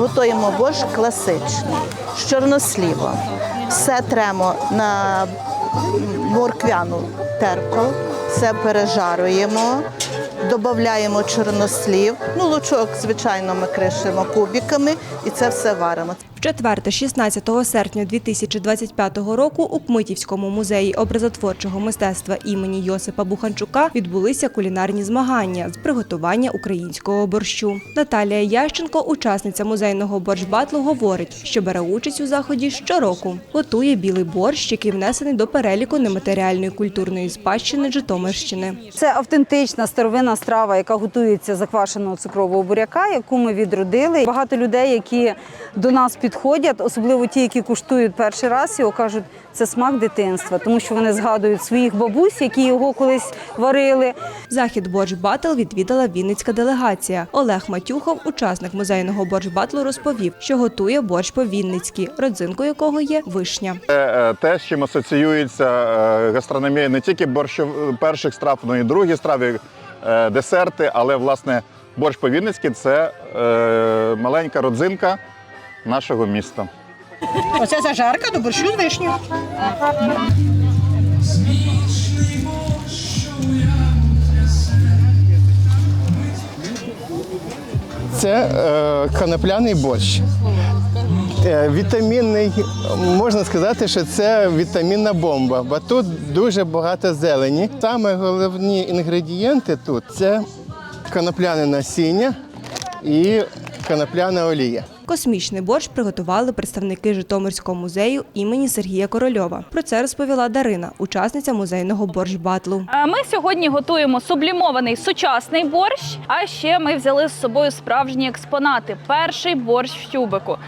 готуємо борщ класичний з чорнослівом. Все тремо на морквяну терку, все пережаруємо, додаємо чорнослів. Ну, лучок, звичайно, ми кришимо кубиками і це все варимо. В четверте, 16 серпня 2025 року у Кмитівському музеї образотворчого мистецтва імені Йосипа Буханчука відбулися кулінарні змагання з приготування українського борщу. Наталія Ященко, учасниця музейного борщ-батлу, говорить, що бере участь у заході щороку. Готує білий борщ, який внесений до переліку нематеріальної культурної спадщини Житомирщини. Це автентична старовинна страва, яка готується заквашеного цукрового буряка, яку ми відродили. Багато людей, які до нас підходять, особливо ті, які куштують перший раз, його кажуть, це смак дитинства, тому що вони згадують своїх бабусь, які його колись варили. Захід борщ батл відвідала Вінницька делегація. Олег Матюхов, учасник музейного борщ батлу, розповів, що готує борщ по-вінницьки, родзинкою якого є вишня. Це е, те, з чим асоціюється е, гастрономія не тільки борщов перших страв, але й другі страви, е, десерти, але власне борщ по-вінницьки це е, маленька родзинка нашого міста. Оце зажарка до борщу з вишнею. Це е, конопляний борщ. Е, вітамінний, можна сказати, що це вітамінна бомба, бо тут дуже багато зелені. Саме головні інгредієнти тут це конопляне насіння і конопляна олія. Космічний борщ приготували представники Житомирського музею імені Сергія Корольова. Про це розповіла Дарина, учасниця музейного борщ батлу. Ми сьогодні готуємо сублімований сучасний борщ. А ще ми взяли з собою справжні експонати. Перший борщ в тюбику.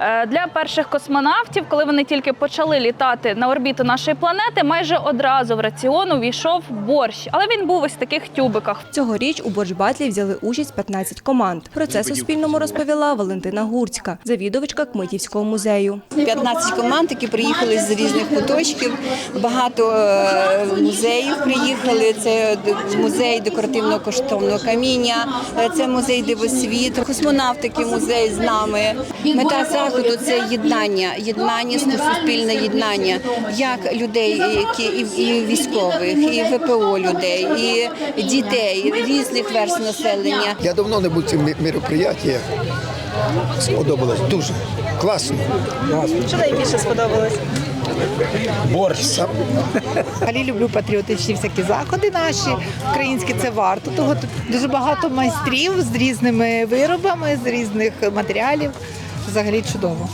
Е, Для перших космонавтів, коли вони тільки почали літати на орбіту нашої планети, майже одразу в раціон увійшов борщ, але він був ось в таких тюбиках. Цьогоріч у борщ батлі взяли участь 15 команд. Про це Суспільному розповіла Валентина Гурцька, завідувачка Кмитівського музею. 15 команд, які приїхали з різних куточків. Багато е, музеїв приїхали. Це музей декоративного коштовного каміння, е, це музей дивосвіт, космонавтики музей з нами. Мета заходу це єднання, єднання, суспільне єднання, як людей, які і, і військових, і ВПО людей, і дітей різних верств населення. Я давно не був в цих мероприятиях. Сподобалось дуже класно. Що найбільше сподобалось? Борщ. Сам Взагалі люблю патріотичні всякі заходи наші. Українські це варто. Того дуже багато майстрів з різними виробами, з різних матеріалів. Взагалі чудово.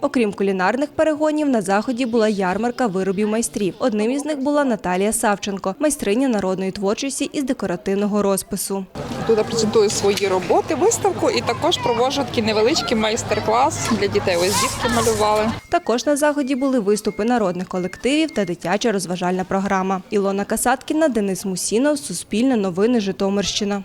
Окрім кулінарних перегонів, на заході була ярмарка виробів майстрів. Одним із них була Наталія Савченко, майстриня народної творчості із декоративного розпису. Тут презентую свої роботи, виставку і також проводжу такий невеличкий майстер-клас для дітей. Ось дітки малювали. Також на заході були виступи народних колективів та дитяча розважальна програма. Ілона Касаткіна, Денис Мусінов, Суспільне новини, Житомирщина.